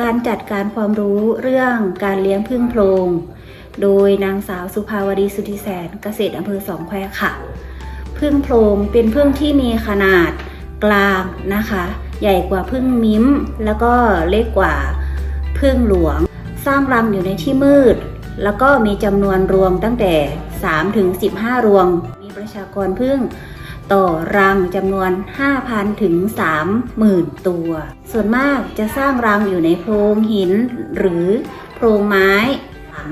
การจัดการความรู้เรื่องการเลี้ยงพึ่งโพรง โดยนางสาวสุภาวดีสุธิแสนเกษตรอำเภอสองแควค่ะ พึ่งโพรงเป็นพึ่งที่มีขนาดกลางนะคะ ใหญ่กว่าพึ่งมิ้ม แล้วก็เล็กกว่าพึ่งหลวง สร้างรังอยู่ในที่มืด แล้วก็มีจำนวนรวงตั้งแต่3ถึง15 รวง มีประชากรพึ่ง ต่อรังจำนวน 5,000 ถึง 30,000 ตัว ส่วนมากจะสร้างรังอยู่ในโพรงหินหรือโพรงไม้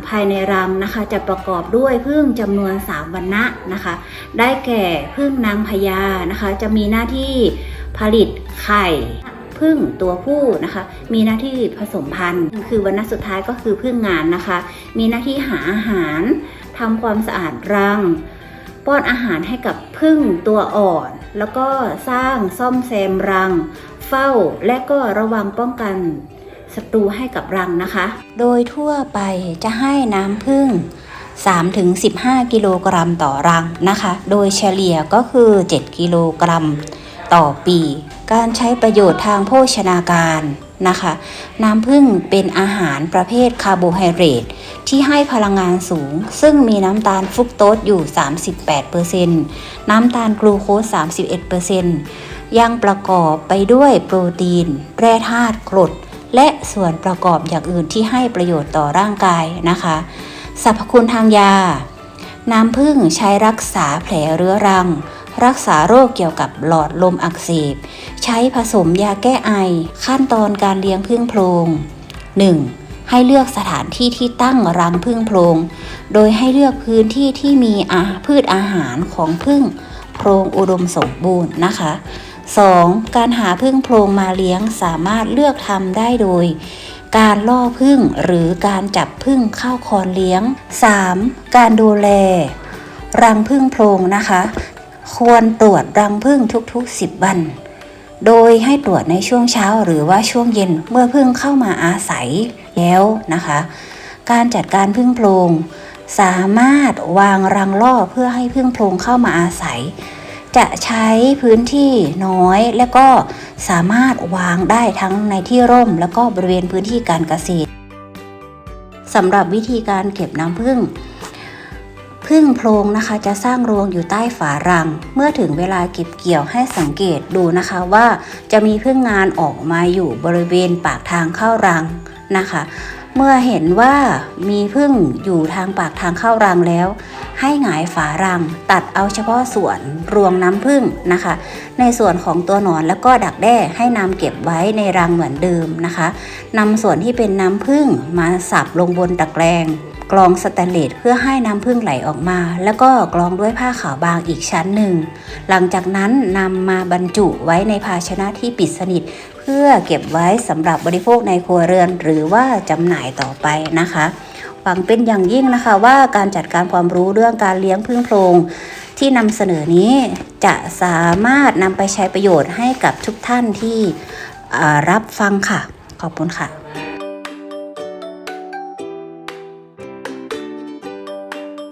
ภายในรังนะคะจะประกอบด้วยพึ่งจำนวน3วรรณะนะคะ ได้แก่พึ่งนางพญานะคะ จะมีหน้าที่ผลิตไข่พึ่งตัวผู้นะคะ มีหน้าที่ผสมพันธุ์ คือวรรณะสุดท้ายก็คือพึ่งงานนะคะ มีหน้าที่หาอาหารทำความสะอาดรัง ป้อนอาหารให้กับพึ่งตัวอ่อน แล้วก็สร้างซ่อมแซมรัง เฝ้าและก็ระวังป้องกันศัตรูให้กับรังนะคะ โดยทั่วไปจะให้น้ำพึ่ง 3-15 กิโลกรัมต่อรังนะคะ โดยเฉลี่ยก็คือ 7 กิโลกรัมต่อปี การใช้ประโยชน์ทางโภชนาการนะคะ น้ำผึ้งเป็นอาหารประเภทคาร์โบไฮเดรต ที่ให้พลังงานสูง ซึ่งมีน้ำตาลฟรุกโตสอยู่ 38%น้ำตาลกลูโคส 31%ยังประกอบไปด้วยโปรตีน แร่ธาตุกรด และส่วนประกอบอย่างอื่นที่ให้ประโยชน์ต่อร่างกายนะคะ สรรพคุณทางยา น้ำผึ้งใช้รักษาแผลเรื้อรังรักษาโรคเกี่ยวกับหลอดลมอักเสบ ใช้ผสมยาแก้ไอ ขั้นตอนการเลี้ยงผึ้งโพรง 1. ให้เลือกสถานที่ที่ตั้งรังผึ้งโพรง โดยให้เลือกพื้นที่ที่มีอาพืชอาหารของผึ้งโพรงอุดมสมบูรณ์นะคะ 2. การหาผึ้งโพรงมาเลี้ยงสามารถเลือกทำได้โดย การล่อผึ้งหรือการจับผึ้งเข้าคอนเลี้ยง 3. การดูแล รังผึ้งโพรงนะคะ ควรตรวจรังผึ้งทุกๆ 10 วัน โดยให้ตรวจในช่วงเช้าหรือว่าช่วงเย็นเมื่อผึ้งเข้ามาอาศัยแล้วนะคะ การจัดการผึ้งโพรงสามารถวางรังล่อเพื่อให้ผึ้งโพรงเข้ามาอาศัย จะใช้พื้นที่น้อยและก็สามารถวางได้ทั้งในที่ร่ม แล้วก็บริเวณพื้นที่การเกษตรสำหรับวิธีการเก็บน้ำผึ้ง ผึ้งโพรงนะคะจะสร้างรวงอยู่ใต้ฝารัง เมื่อถึงเวลาเก็บเกี่ยวให้สังเกตดูนะคะว่าจะมีผึ้งงานออกมาอยู่บริเวณปากทางเข้ารังนะคะ เมื่อเห็นว่ามีผึ้งอยู่ทางปากทางเข้ารังแล้ว ให้หงายฝารัง ตัดเอาเฉพาะส่วนรวงน้ำผึ้งนะคะ ในส่วนของตัวหนอนแล้วก็ดักแด้ให้นำเก็บไว้ในรังเหมือนเดิมนะคะนำส่วนที่เป็นน้ำผึ้งมาสับลงบนตะแกรง กรองสแตนเลสเพื่อให้น้ำผึ้งไหลออกมา แล้วก็กรองด้วยผ้าขาวบางอีกชั้นหนึ่ง หลังจากนั้นนำมาบรรจุไว้ในภาชนะที่ปิดสนิท เพื่อเก็บไว้สำหรับบริโภคในครัวเรือน หรือว่าจำหน่ายต่อไปนะคะหวังเป็นอย่างยิ่งนะคะว่าการจัดการความรู้เรื่องการเลี้ยงพึ่งโพรงที่นำเสนอนี้จะสามารถนำไปใช้ประโยชน์ให้กับทุกท่านที่รับฟังค่ะ ขอบคุณค่ะ